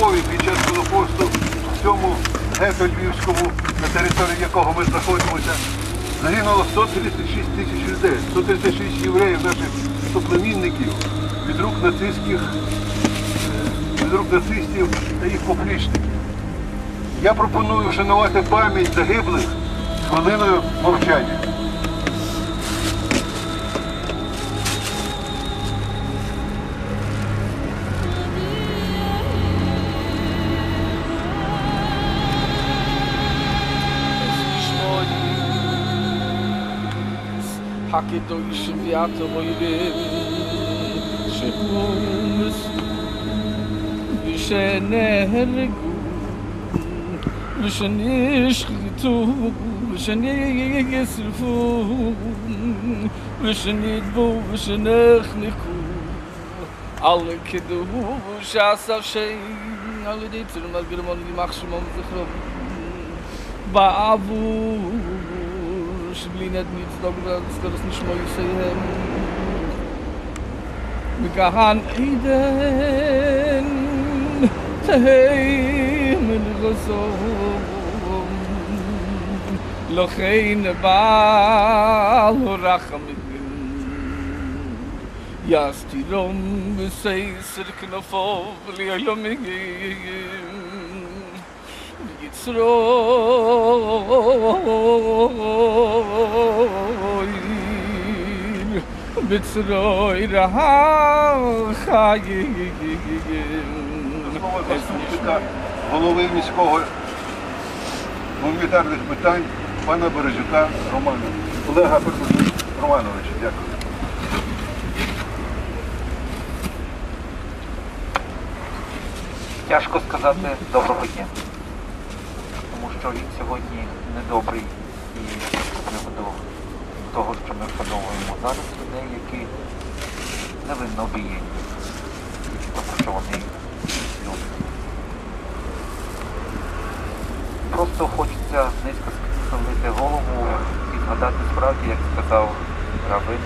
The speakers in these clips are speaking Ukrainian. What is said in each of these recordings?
Львові під час Голокосту, в цьому гетто Львівському, на території якого ми знаходимося, загинуло 136 тисяч людей, 136 євреїв, наших соплемінників від рук нацистських, е, від рук нацистів та їх поплічників. Я пропоную вшанувати пам'ять загиблих хвилиною мовчання. הקדוש ויאטו מוירים שחומס ושנהרגו ושנשחטו ושנשרפו ושנדבו ושנחנקו על קדוש עשה שם על ידי צלם גרמון יימח שמם זכרם בעבור ich will nicht nicht so gut, dass du das nicht mehr gesehen hast. Wir gehen in den Himmel gesungen. Loch Baal, und knofov, gim. Mitzrayim, Mitzrayim, Хагім. Голови міського гуманітарних питань пана Бережука Романа. Олега Романовича, дякую. Тяжко сказати доброго дня що він сьогодні недобрий і приводу того, що ми вшановуємо зараз людей, які невинно обієнні, тому що вони люди. Просто хочеться низько схилити голову і згадати справді, як сказав Равин,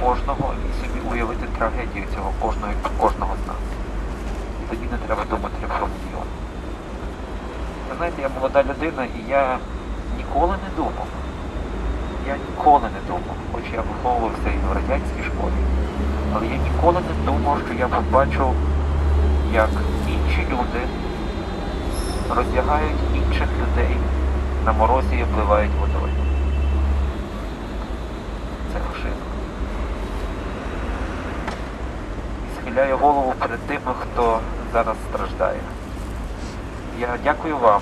кожного і собі уявити трагедію цього кожного, кожного з нас і тоді не треба думати про мільйон. Ви знаєте, я молода людина і я ніколи не думав. Я ніколи не думав, хоч я виховувався і в радянській школі, але я ніколи не думав, що я побачу, як інші люди роздягають інших людей на морозі і обливають водою. Це фашизм. і схиляю голову перед тими, хто зараз страждає. Я дякую вам,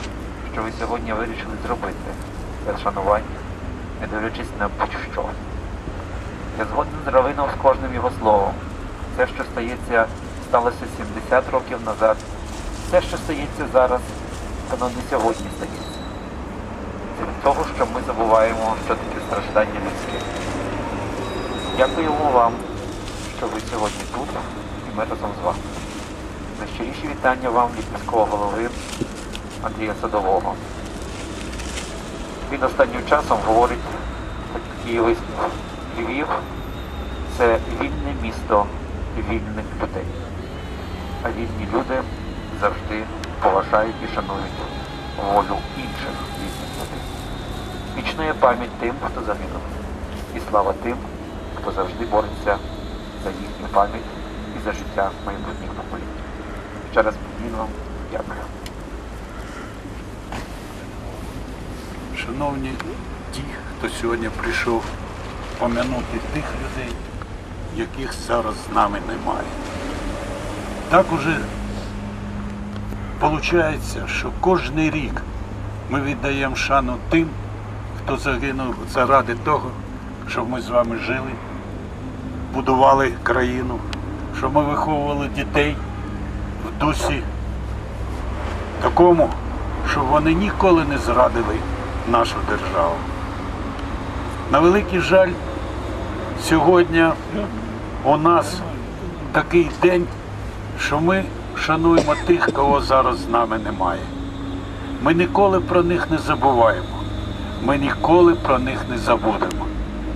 що ви сьогодні вирішили зробити це шанування, не дивлячись на будь-що. Я згоден з Равином з кожним його словом. Все, що стається, сталося 70 років назад. Все, що стається зараз, воно не сьогодні стається. Це від того, що ми забуваємо, що таке страждання людське. Дякуємо вам, що ви сьогодні тут, і ми разом з вами. Найщиріші вітання вам від міського голови Андрія Садового. Він останнім часом говорить такий висновок. Львів це вільне місто вільних людей. А вільні люди завжди поважають і шанують волю інших вільних людей. Вічна пам'ять тим, хто загинув. І слава тим, хто завжди бореться за їхню пам'ять і за життя майбутніх поколінь. Ще раз вам дякую. Шановні ті, хто сьогодні прийшов пом'янути тих людей, яких зараз з нами немає. Так уже виходить, що кожен рік ми віддаємо шану тим, хто загинув заради того, щоб ми з вами жили, будували країну, щоб ми виховували дітей в дусі такому, щоб вони ніколи не зрадили нашу державу. На великий жаль, сьогодні у нас такий день, що ми шануємо тих, кого зараз з нами немає. Ми ніколи про них не забуваємо. Ми ніколи про них не забудемо.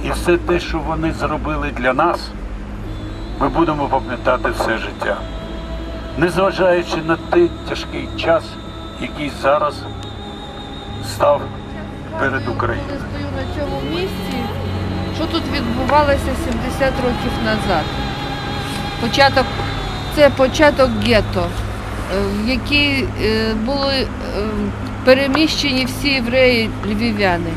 І все те, що вони зробили для нас, ми будемо пам'ятати все життя. Незважаючи на той тяжкий час, який зараз став перед Україною. Я стою на цьому місці. Що тут відбувалося 70 років назад? Початок, це початок гетто, е, в який е, були е, переміщені всі євреї львів'яни.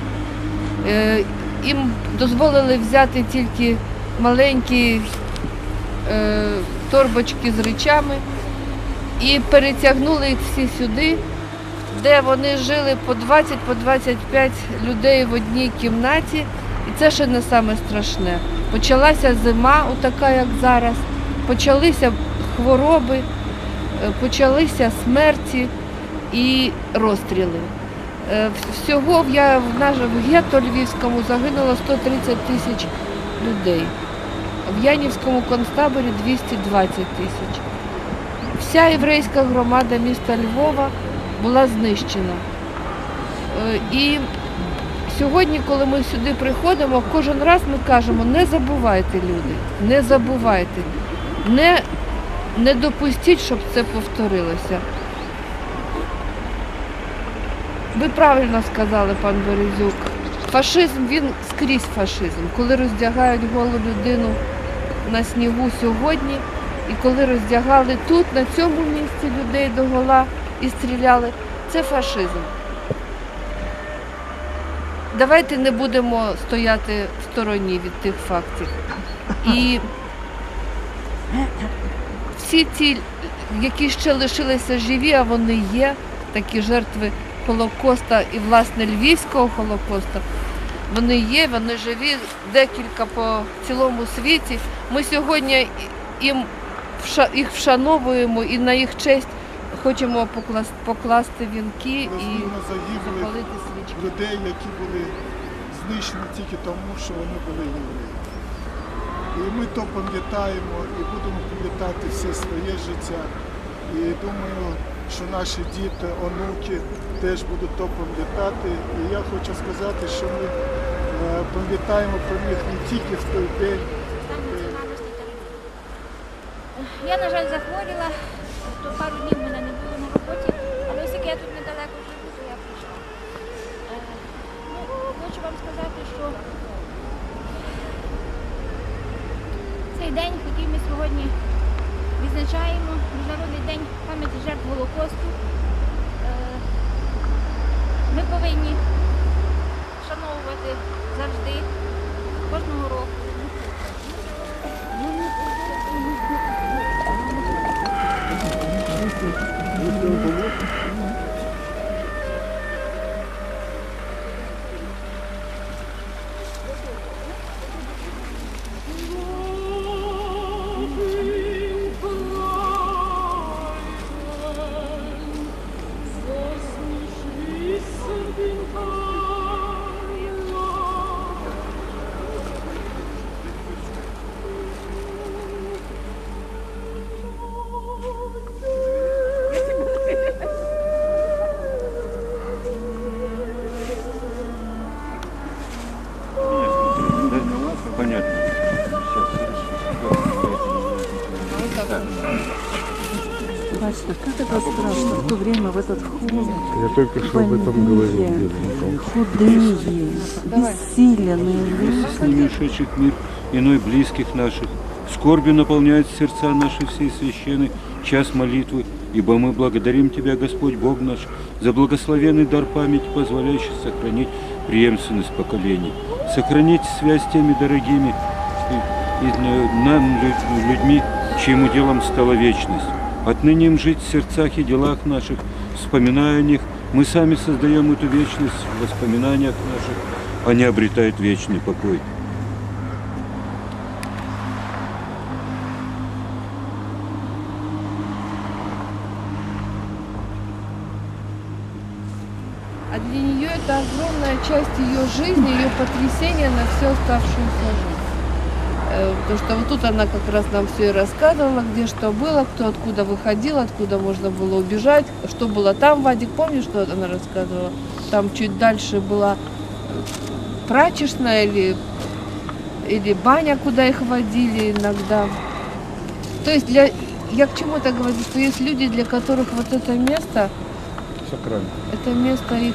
Їм дозволили взяти тільки маленькі торбочки з речами і перетягнули їх всі сюди де вони жили по 20 по 25 людей в одній кімнаті. І це ще не саме страшне. Почалася зима, отака як зараз, почалися хвороби, е, почалися смерті і розстріли. Е, Всього я, в, наш, в гетто Львівському загинуло 130 тисяч людей. В Янівському концтаборі 220 тисяч. Вся єврейська громада міста Львова була знищена. Е, І сьогодні, коли ми сюди приходимо, кожен раз ми кажемо, не забувайте люди, не забувайте, не, не допустіть, щоб це повторилося. Ви правильно сказали, пан Березюк. Фашизм, він скрізь фашизм. Коли роздягають голу людину на снігу сьогодні, і коли роздягали тут, на цьому місці людей до гола і стріляли, це фашизм. Давайте не будемо стояти в стороні від тих фактів. І всі ті, які ще лишилися живі, а вони є, такі жертви Холокоста і власне Львівського Холокоста, вони є, вони живі, декілька по цілому світі. Ми сьогодні їм їх вшановуємо і на їх честь хочемо покласти, покласти вінки і запалити свічки. людей, які були знищені тільки тому, що вони були євреї. І ми то пам'ятаємо і будемо пам'ятати все своє життя. І думаю, що наші діти, онуки теж будуть то пам'ятати. І я хочу сказати, що ми е, пам'ятаємо про них не тільки в той день. Я, на жаль, захворіла, то пару днів мене не було на роботі, але оскільки я тут недалеко живу, то я прийшла. Е, ну, хочу вам сказати, що цей день, який ми сьогодні відзначаємо, Міжнародний день пам'яті жертв Голокосту, е, ми повинні вшановувати завжди, кожного року. Бачите, как это страшно в то время, в этот холод. Я только что об этом говорил. Худые, бессиленные. Вместе с ними ушедших в мир иной близких наших. Скорбью наполняет сердца наши всей священный час молитвы, ибо мы благодарим Тебя, Господь Бог наш, за благословенный дар памяти, позволяющий сохранить преемственность поколений, сохранить связь с теми дорогими и, и нам, лю- людьми, чьим уделом стала вечность. Отныне им жить в сердцах и делах наших, вспоминая о них, мы сами создаем эту вечность в воспоминаниях наших, они обретают вечный покой. А для нее это огромная часть ее жизни, ее потрясения на всю оставшуюся жизнь. Э, Потому что вот тут она как раз нам все и рассказывала, где что было, кто откуда выходил, откуда можно было убежать, что было там, Вадик, помнишь, что она рассказывала? Там чуть дальше была э, прачечная или, или баня, куда их водили иногда. То есть для, я к чему это говорю, что есть люди, для которых вот это место, Сакрально. это место их